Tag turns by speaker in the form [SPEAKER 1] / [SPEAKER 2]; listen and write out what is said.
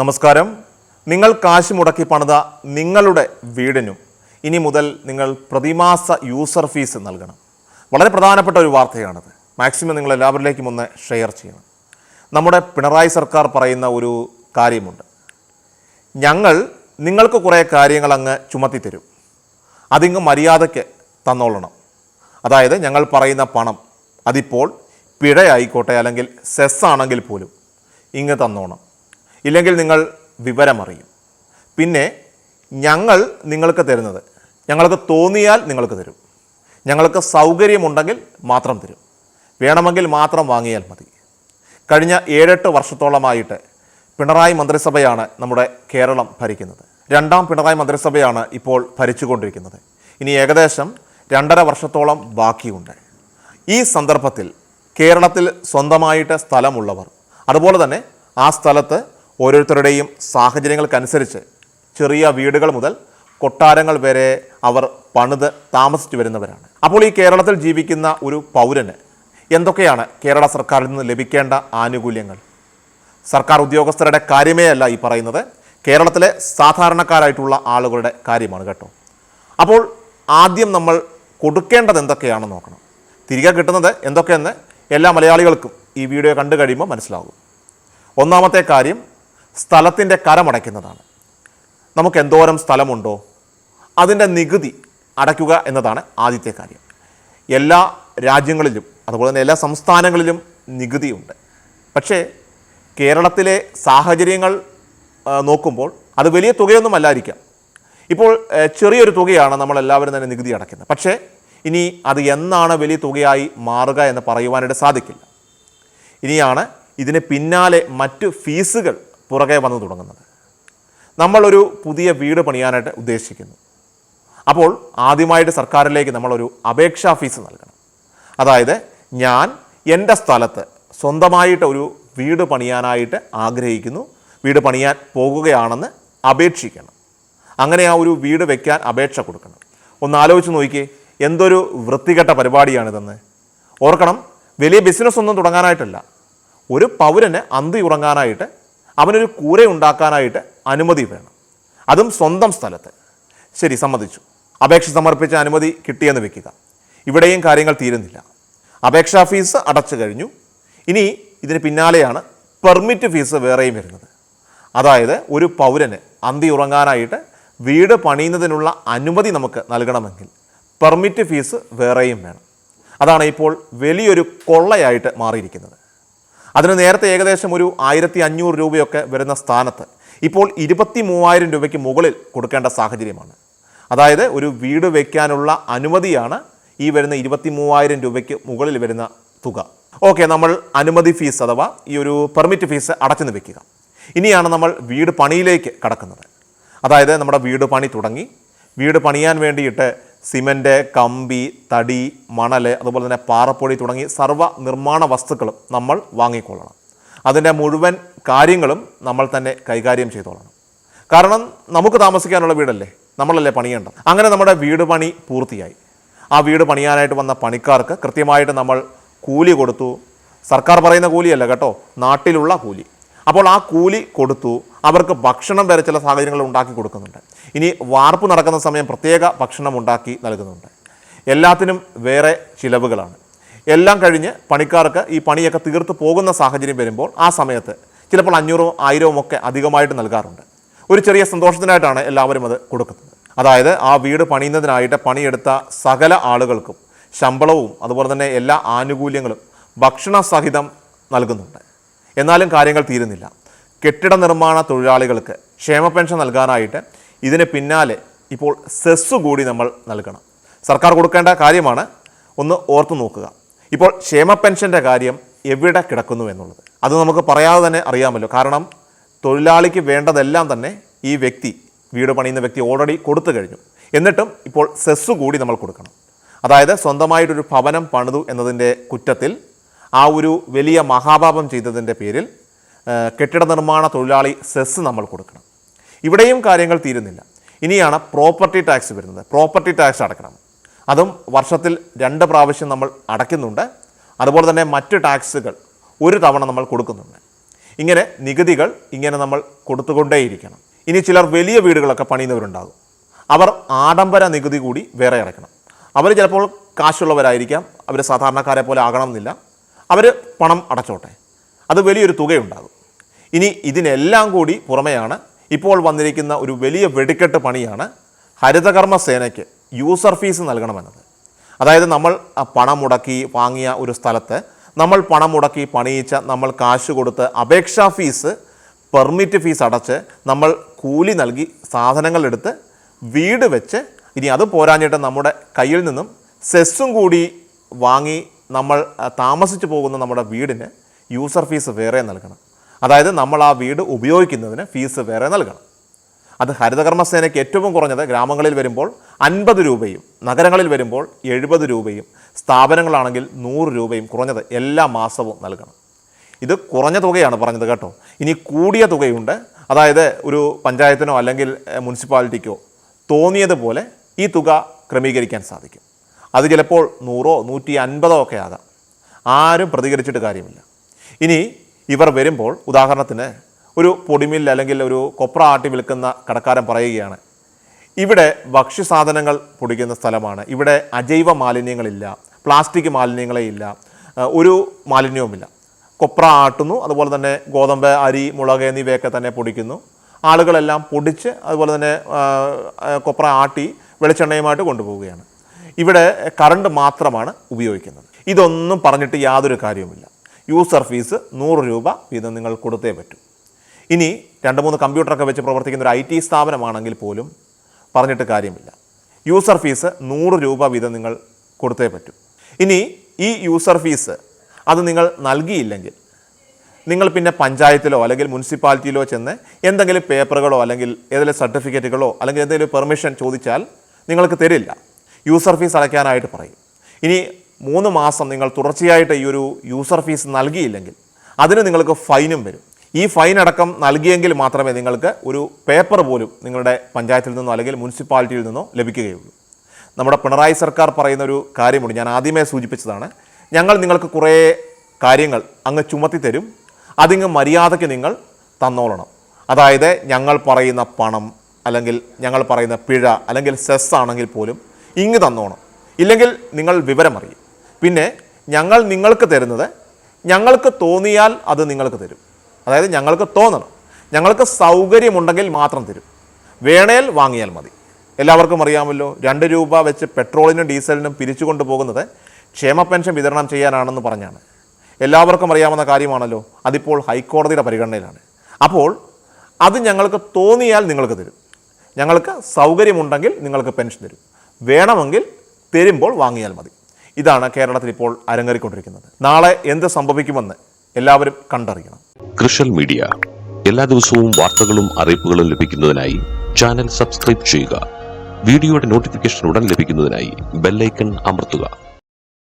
[SPEAKER 1] നമസ്കാരം. നിങ്ങൾ കാശ് മുടക്കി പണിത നിങ്ങളുടെ വീടിനും ഇനി മുതൽ നിങ്ങൾ പ്രതിമാസ യൂസർ ഫീസ് നൽകണം. വളരെ പ്രധാനപ്പെട്ട ഒരു വാർത്തയാണത്. മാക്സിമം നിങ്ങൾ എല്ലാവരിലേക്കും ഒന്ന് ഷെയർ ചെയ്യണം. നമ്മുടെ പിണറായി സർക്കാർ പറയുന്ന ഒരു കാര്യമുണ്ട്. ഞങ്ങൾ നിങ്ങൾക്ക് കുറേ കാര്യങ്ങൾ അങ്ങ് ചുമത്തി തരും അതിങ്ങ് മര്യാദയ്ക്ക് തന്നോളണം. അതായത് ഞങ്ങൾ പറയുന്ന പണം അതിപ്പോൾ പിഴയായിക്കോട്ടെ അല്ലെങ്കിൽ സെസ് ആണെങ്കിൽ പോലും ഇങ്ങ് തന്നോണം. ഇല്ലെങ്കിൽ നിങ്ങൾ വിവരമറിയും. പിന്നെ ഞങ്ങൾ നിങ്ങൾക്ക് തരുന്നത് ഞങ്ങൾക്ക് തോന്നിയാൽ നിങ്ങൾക്ക് തരും. ഞങ്ങൾക്ക് സൗകര്യമുണ്ടെങ്കിൽ മാത്രം തരും. വേണമെങ്കിൽ മാത്രം വാങ്ങിയാൽ മതി. കഴിഞ്ഞ ഏഴെട്ട് വർഷത്തോളമായിട്ട് പിണറായി മന്ത്രിസഭയാണ് നമ്മുടെ കേരളം ഭരിക്കുന്നത്. രണ്ടാം പിണറായി മന്ത്രിസഭയാണ് ഇപ്പോൾ ഭരിച്ചുകൊണ്ടിരിക്കുന്നത്. ഇനി ഏകദേശം രണ്ടര വർഷത്തോളം ബാക്കിയുണ്ട്. ഈ സന്ദർഭത്തിൽ കേരളത്തിൽ സ്വന്തമായിട്ട് സ്ഥലമുള്ളവർ അതുപോലെ തന്നെ ആ സ്ഥലത്ത് ഓരോരുത്തരുടെയും സാഹചര്യങ്ങൾക്കനുസരിച്ച് ചെറിയ വീടുകൾ മുതൽ കൊട്ടാരങ്ങൾ വരെ അവർ പണിത് താമസിച്ചു വരുന്നവരാണ്. അപ്പോൾ ഈ കേരളത്തിൽ ജീവിക്കുന്ന ഒരു പൗരന് എന്തൊക്കെയാണ് കേരള സർക്കാരിൽ നിന്ന് ലഭിക്കേണ്ട ആനുകൂല്യങ്ങൾ? സർക്കാർ ഉദ്യോഗസ്ഥരുടെ കാര്യമേ അല്ല ഈ പറയുന്നത്. കേരളത്തിലെ സാധാരണക്കാരായിട്ടുള്ള ആളുകളുടെ കാര്യമാണ് കേട്ടോ. അപ്പോൾ ആദ്യം നമ്മൾ കൊടുക്കേണ്ടത് എന്തൊക്കെയാണെന്ന് നോക്കണം. തിരികെ കിട്ടുന്നത് എന്തൊക്കെയെന്ന് എല്ലാ മലയാളികൾക്കും ഈ വീഡിയോ കണ്ടു കഴിയുമ്പോൾ മനസ്സിലാകും. ഒന്നാമത്തെ കാര്യം സ്ഥലത്തിന്റെ കരമടയ്ക്കുന്നതാണ്. നമുക്ക് എന്തോരം സ്ഥലമുണ്ടോ? അതിന്റെ നികുതി അടയ്ക്കുക എന്നതാണ് ആദ്യത്തെ കാര്യം. എല്ലാ രാജ്യങ്ങളിലും അതുപോലെ തന്നെ എല്ലാ സംസ്ഥാനങ്ങളിലും നികുതിയുണ്ട്. പക്ഷേ കേരളത്തിലെ സാഹചര്യങ്ങൾ നോക്കുമ്പോൾ അത് വലിയ തുകയൊന്നും അല്ലായിരിക്കാം ഇപ്പോൾ ചെറിയൊരു തുകയാണ് നമ്മളെല്ലാവരും തന്നെ നികുതി അടയ്ക്കുന്നത്. പക്ഷേ ഇനി അത് എന്നാണ് വലിയ തുകയായി മാറുക എന്ന് പറയുവാനായിട്ട് സാധിക്കില്ല. ഇനിയാണ് ഇതിന് പിന്നാലെ മറ്റു ഫീസുകൾ പുറകെ വന്നു തുടങ്ങുന്നത്. നമ്മളൊരു പുതിയ വീട് പണിയാനായിട്ട് ഉദ്ദേശിക്കുന്നു. അപ്പോൾ ആദ്യമായിട്ട് സർക്കാരിലേക്ക് നമ്മളൊരു അപേക്ഷാ ഫീസ് നൽകണം. അതായത് ഞാൻ എന്റെ സ്ഥലത്ത് സ്വന്തമായിട്ട് ഒരു വീട് പണിയാനായിട്ട് ആഗ്രഹിക്കുന്നു. വീട് പണിയാൻ പോകുകയാണെന്ന് അപേക്ഷിക്കണം. അങ്ങനെ ആ ഒരു വീട് വെക്കാൻ അപേക്ഷ കൊടുക്കണം. ഒന്ന് ആലോചിച്ച് നോക്കിയേ എന്തൊരു വൃത്തികെട്ട പരിപാടിയാണിതെന്ന്. ഓർക്കണം വലിയ ബിസിനസ് ഒന്നും തുടങ്ങാനായിട്ടല്ല. ഒരു പൗരന് അന്തി ഉറങ്ങാനായിട്ട് അവനൊരു കൂര ഉണ്ടാക്കാനായിട്ട് അനുമതി വേണം. അതും സ്വന്തം സ്ഥലത്ത്. ശരി സമ്മതിച്ചു. അപേക്ഷ സമർപ്പിച്ച അനുമതി കിട്ടിയെന്ന് വെക്കുക. ഇവിടെയും കാര്യങ്ങൾ തീരുന്നില്ല. അപേക്ഷാ ഫീസ് അടച്ചു കഴിഞ്ഞു. ഇനി ഇതിന് പിന്നാലെയാണ് പെർമിറ്റ് ഫീസ് വേറെയും വരുന്നത്. അതായത് ഒരു പൗരന് അന്തി ഉറങ്ങാനായിട്ട് വീട് പണിയുന്നതിനുള്ള അനുമതി നമുക്ക് നൽകണമെങ്കിൽ പെർമിറ്റ് ഫീസ് വേറെയും വേണം. അതാണ് ഇപ്പോൾ വലിയൊരു കൊള്ളയായിട്ട് മാറിയിരിക്കുന്നത്. അതിന് നേരത്തെ ഏകദേശം ഒരു ആയിരത്തി അഞ്ഞൂറ് രൂപയൊക്കെ വരുന്ന സ്ഥാനത്ത് ഇപ്പോൾ ഇരുപത്തി മൂവായിരം രൂപയ്ക്ക് മുകളിൽ കൊടുക്കേണ്ട സാഹചര്യമാണ്. അതായത് ഒരു വീട് വയ്ക്കാനുള്ള അനുമതിയാണ് ഈ വരുന്ന ഇരുപത്തി മൂവായിരം രൂപയ്ക്ക് മുകളിൽ വരുന്ന തുക. ഓക്കെ നമ്മൾ അനുമതി ഫീസ് അഥവാ ഈ ഒരു പെർമിറ്റ് ഫീസ് അടച്ചു വെക്കുക. ഇനിയാണ് നമ്മൾ വീട് പണിയിലേക്ക് കടക്കുന്നത്. അതായത് നമ്മുടെ വീട് പണി തുടങ്ങി. വീട് പണിയാൻ വേണ്ടിയിട്ട് സിമന്റ് കമ്പി തടി മണൽ അതുപോലെ തന്നെ പാറപ്പൊടി തുടങ്ങി സർവ നിർമ്മാണ വസ്തുക്കളും നമ്മൾ വാങ്ങിക്കൊള്ളണം. അതിന്റെ മുഴുവൻ കാര്യങ്ങളും നമ്മൾ തന്നെ കൈകാര്യം ചെയ്തോളണം. കാരണം നമുക്ക് താമസിക്കാനുള്ള വീടല്ലേ? നമ്മളല്ലേ പണിയേണ്ടത്? അങ്ങനെ നമ്മുടെ വീട് പണി പൂർത്തിയായി. ആ വീട് പണിയാനായിട്ട് വന്ന പണിക്കാർക്ക് കൃത്യമായിട്ട് നമ്മൾ കൂലി കൊടുത്തു. സർക്കാർ പറയുന്ന കൂലിയല്ല കേട്ടോ നാട്ടിലുള്ള കൂലി. അപ്പോൾ ആ കൂലി കൊടുത്തു. അവർക്ക് ഭക്ഷണം വരെ ചില സാഹചര്യങ്ങൾ ഉണ്ടാക്കി കൊടുക്കുന്നുണ്ട്. ഇനി വാർപ്പ് നടക്കുന്ന സമയം പ്രത്യേക ഭക്ഷണം ഉണ്ടാക്കി നൽകുന്നുണ്ട്. എല്ലാത്തിനും വേറെ ചിലവുകളാണ്. എല്ലാം കഴിഞ്ഞ് പണിക്കാർക്ക് ഈ പണിയൊക്കെ തീർത്ത് പോകുന്ന സാഹചര്യം വരുമ്പോൾ ആ സമയത്ത് ചിലപ്പോൾ അഞ്ഞൂറോ ആയിരവും ഒക്കെ അധികമായിട്ട് നൽകാറുണ്ട്. ഒരു ചെറിയ സന്തോഷത്തിനായിട്ടാണ് എല്ലാവരും അത് കൊടുക്കുന്നത്. അതായത് ആ വീട് പണിയുന്നതിനായിട്ട് പണിയെടുത്ത സകല ആളുകൾക്കും ശമ്പളവും അതുപോലെ തന്നെ എല്ലാ ആനുകൂല്യങ്ങളും ഭക്ഷണ സഹിതം നൽകുന്നുണ്ട്. എന്നാലും കാര്യങ്ങൾ തീരുന്നില്ല. കെട്ടിട നിർമ്മാണ തൊഴിലാളികൾക്ക് ക്ഷേമ പെൻഷൻ നൽകാനായിട്ട് ഇതിന് പിന്നാലെ ഇപ്പോൾ സെസ് കൂടി നമ്മൾ നൽകണം. സർക്കാർ കൊടുക്കേണ്ട കാര്യമാണ് ഒന്ന് ഓർത്തു നോക്കുക. ഇപ്പോൾ ക്ഷേമ പെൻഷന്റെ കാര്യം എവിടെ കിടക്കുന്നു എന്നുള്ളത്. അത് നമുക്ക് പറയാതെ തന്നെ അറിയാമല്ലോ. കാരണം തൊഴിലാളിക്ക് വേണ്ടതെല്ലാം തന്നെ ഈ വ്യക്തി വീട് പണിയുന്ന വ്യക്തി ഓൾറെഡി കൊടുത്തു കഴിഞ്ഞു. എന്നിട്ടും ഇപ്പോൾ സെസ് കൂടി നമ്മൾ കൊടുക്കണം. അതായത് സ്വന്തമായിട്ടൊരു ഭവനം പണിതു എന്നതിന്റെ കുറ്റത്തിൽ ആ ഒരു വലിയ മഹാപാപം ചെയ്തതിന്റെ പേരിൽ കെട്ടിട നിർമ്മാണ തൊഴിലാളി സെസ് നമ്മൾ കൊടുക്കണം. ഇവിടെയും കാര്യങ്ങൾ തീരുന്നില്ല. ഇനിയാണ് പ്രോപ്പർട്ടി ടാക്സ് വരുന്നത്. പ്രോപ്പർട്ടി ടാക്സ് അടക്കണം. അതും വർഷത്തിൽ രണ്ട് പ്രാവശ്യം നമ്മൾ അടയ്ക്കുന്നുണ്ട്. അതുപോലെ തന്നെ മറ്റ് ടാക്സുകൾ ഒരു തവണ നമ്മൾ കൊടുക്കുന്നുണ്ട്. ഇങ്ങനെ നികുതികൾ ഇങ്ങനെ നമ്മൾ കൊടുത്തുകൊണ്ടേയിരിക്കണം. ഇനി ചിലർ വലിയ വീടുകളൊക്കെ പണിയുന്നവരുണ്ടാകും. അവർ ആഡംബര നികുതി കൂടി വേറെ അടയ്ക്കണം അവർ ചിലപ്പോൾ കാശുള്ളവരായിരിക്കാം. അവർ സാധാരണക്കാരെ പോലെ ആകണമെന്നില്ല. അവർ പണം അടച്ചോട്ടെ. അത് വലിയൊരു തുകയുണ്ടാകും. ഇനി ഇതിനെല്ലാം കൂടി പുറമെയാണ് ഇപ്പോൾ വന്നിരിക്കുന്ന ഒരു വലിയ വെടിക്കെട്ട് പണിയാണ് ഹരിതകർമ്മ സേനയ്ക്ക് യൂസർ ഫീസ് നൽകണമെന്നത്. അതായത് നമ്മൾ പണം മുടക്കി വാങ്ങിയ ഒരു സ്ഥലത്ത് നമ്മൾ പണം മുടക്കി പണിയിച്ച നമ്മൾ കാശ് കൊടുത്ത് അപേക്ഷാ ഫീസ് പെർമിറ്റ് ഫീസ് അടച്ച് നമ്മൾ കൂലി നൽകി സാധനങ്ങൾ എടുത്ത് വീട് വെച്ച് ഇനി അത് പോരാഞ്ഞിട്ട് നമ്മുടെ കയ്യിൽ നിന്നും സെസ്സും കൂടി വാങ്ങി നമ്മൾ താമസിച്ചു പോകുന്ന നമ്മുടെ വീടിന് യൂസർ ഫീസ് വേറെ നൽകണം. അതായത് നമ്മൾ ആ വീട് ഉപയോഗിക്കുന്നതിന് ഫീസ് വേറെ നൽകണം. അത് ഹരിതകർമ്മസേനയ്ക്ക് ഏറ്റവും കുറഞ്ഞത് ഗ്രാമങ്ങളിൽ വരുമ്പോൾ അൻപത് രൂപയും നഗരങ്ങളിൽ വരുമ്പോൾ എഴുപത് രൂപയും സ്ഥാപനങ്ങളാണെങ്കിൽ നൂറ് രൂപയും കുറഞ്ഞത് എല്ലാ മാസവും നൽകണം. ഇത് കുറഞ്ഞ തുകയാണ് പറഞ്ഞത് കേട്ടോ. ഇനി കൂടിയ തുകയുണ്ട്. അതായത് ഒരു പഞ്ചായത്തിനോ അല്ലെങ്കിൽ മുനിസിപ്പാലിറ്റിക്കോ തോന്നിയതുപോലെ ഈ തുക ക്രമീകരിക്കാൻ സാധിക്കും. അത് ചിലപ്പോൾ നൂറോ നൂറ്റി അൻപതോ ഒക്കെ ആകാം. ആരും പ്രതികരിച്ചിട്ട് കാര്യമില്ല. ഇനി ഇവർ വരുമ്പോൾ ഉദാഹരണത്തിന് ഒരു പൊടിമിൽ അല്ലെങ്കിൽ ഒരു കൊപ്ര ആട്ടി വിൽക്കുന്ന കടക്കാരൻ പറയുകയാണ് ഇവിടെ ഭക്ഷ്യസാധനങ്ങൾ പൊടിക്കുന്ന സ്ഥലമാണ്. ഇവിടെ അജൈവ മാലിന്യങ്ങളില്ല പ്ലാസ്റ്റിക് മാലിന്യങ്ങളേ ഇല്ല ഒരു മാലിന്യവുമില്ല. കൊപ്ര ആട്ടുന്നു അതുപോലെ തന്നെ ഗോതമ്പ് അരി മുളക് എന്നിവയൊക്കെ തന്നെ പൊടിക്കുന്നു. ആളുകളെല്ലാം പൊടിച്ച് അതുപോലെ തന്നെ കൊപ്ര ആട്ടി വെളിച്ചെണ്ണയുമായിട്ട് കൊണ്ടുപോവുകയാണ്. ഇവിടെ കറണ്ട് മാത്രമാണ് ഉപയോഗിക്കുന്നത്. ഇതൊന്നും പറഞ്ഞിട്ട് യാതൊരു കാര്യവുമില്ല. യൂസർ ഫീസ് നൂറ് രൂപ വീതം നിങ്ങൾ കൊടുത്തേ പറ്റൂ. ഇനി രണ്ട് മൂന്ന് കമ്പ്യൂട്ടറൊക്കെ വെച്ച് പ്രവർത്തിക്കുന്ന ഒരു ഐ ടി സ്ഥാപനമാണെങ്കിൽ പോലും പറഞ്ഞിട്ട് കാര്യമില്ല. യൂസർ ഫീസ് നൂറ് രൂപ വീതം നിങ്ങൾ കൊടുത്തേ പറ്റൂ. ഇനി ഈ യൂസർ ഫീസ് അത് നിങ്ങൾ നൽകിയില്ലെങ്കിൽ നിങ്ങൾ പിന്നെ പഞ്ചായത്തിലോ അല്ലെങ്കിൽ മുനിസിപ്പാലിറ്റിയിലോ ചെന്ന് എന്തെങ്കിലും പേപ്പറുകളോ അല്ലെങ്കിൽ ഏതെങ്കിലും സർട്ടിഫിക്കറ്റുകളോ അല്ലെങ്കിൽ എന്തെങ്കിലും പെർമിഷൻ ചോദിച്ചാൽ നിങ്ങൾക്ക് തരില്ല. യൂസർ ഫീസ് അടയ്ക്കാനായിട്ട് പറയും. ഇനി മൂന്ന് മാസം നിങ്ങൾ തുടർച്ചയായിട്ട് ഈ ഒരു യൂസർ ഫീസ് നൽകിയില്ലെങ്കിൽ അതിന് നിങ്ങൾക്ക് ഫൈനും വരും. ഈ ഫൈൻ അടക്കം നൽകിയെങ്കിൽ മാത്രമേ നിങ്ങൾക്ക് ഒരു പേപ്പർ പോലും നിങ്ങളുടെ പഞ്ചായത്തിൽ നിന്നോ അല്ലെങ്കിൽ മുനിസിപ്പാലിറ്റിയിൽ നിന്നോ ലഭിക്കുകയുള്ളൂ. നമ്മുടെ പിണറായി സർക്കാർ പറയുന്ന ഒരു കാര്യമുണ്ട്. ഞാൻ ആദ്യമേ സൂചിപ്പിച്ചതാണ്. ഞങ്ങൾ നിങ്ങൾക്ക് കുറേ കാര്യങ്ങൾ അങ്ങ് ചുമത്തി തരും അതിങ്ങ് മര്യാദയ്ക്ക് നിങ്ങൾ തന്നോളണം. അതായത് ഞങ്ങൾ പറയുന്ന പണം അല്ലെങ്കിൽ ഞങ്ങൾ പറയുന്ന പിഴ അല്ലെങ്കിൽ സെസ് ആണെങ്കിൽ പോലും ഇങ്ങ് തന്നോണം. ഇല്ലെങ്കിൽ നിങ്ങൾ വിവരമറിയും. പിന്നെ ഞങ്ങൾ നിങ്ങൾക്ക് തരുന്നത് ഞങ്ങൾക്ക് തോന്നിയാൽ അത് നിങ്ങൾക്ക് തരും. അതായത് ഞങ്ങൾക്ക് തോന്നണം. ഞങ്ങൾക്ക് സൗകര്യമുണ്ടെങ്കിൽ മാത്രം തരും. വേണേൽ വാങ്ങിയാൽ മതി. എല്ലാവർക്കും അറിയാമല്ലോ രണ്ട് രൂപ വെച്ച് പെട്രോളിനും ഡീസലിനും പിരിച്ചു കൊണ്ടുപോകുന്നത് ക്ഷേമ പെൻഷൻ വിതരണം ചെയ്യാനാണെന്ന് പറഞ്ഞാണ്. എല്ലാവർക്കും അറിയാവുന്ന കാര്യമാണല്ലോ അതിപ്പോൾ ഹൈക്കോടതിയുടെ പരിഗണനയിലാണ്. അപ്പോൾ അത് ഞങ്ങൾക്ക് തോന്നിയാൽ നിങ്ങൾക്ക് തരും. ഞങ്ങൾക്ക് സൗകര്യമുണ്ടെങ്കിൽ നിങ്ങൾക്ക് പെൻഷൻ തരും. വേണമെങ്കിൽ തരുമ്പോൾ വാങ്ങിയാൽ മതി. ഇതാണ് കേരളത്തിൽ ഇപ്പോൾ അരങ്ങേറിക്കൊണ്ടിരിക്കുന്നത്. നാളെ എന്ത് സംഭവിക്കുമെന്ന് എല്ലാവരും കണ്ടറിയണം.
[SPEAKER 2] കൃഷൽ മീഡിയ. എല്ലാ ദിവസവും വാർത്തകളും അറിയിപ്പുകളും ലഭിക്കുന്നതിനായി ചാനൽ സബ്സ്ക്രൈബ് ചെയ്യുക. വീഡിയോയുടെ നോട്ടിഫിക്കേഷൻ ഉടൻ ലഭിക്കുന്നതിനായി ബെല്ലൈക്കൺ അമർത്തുക.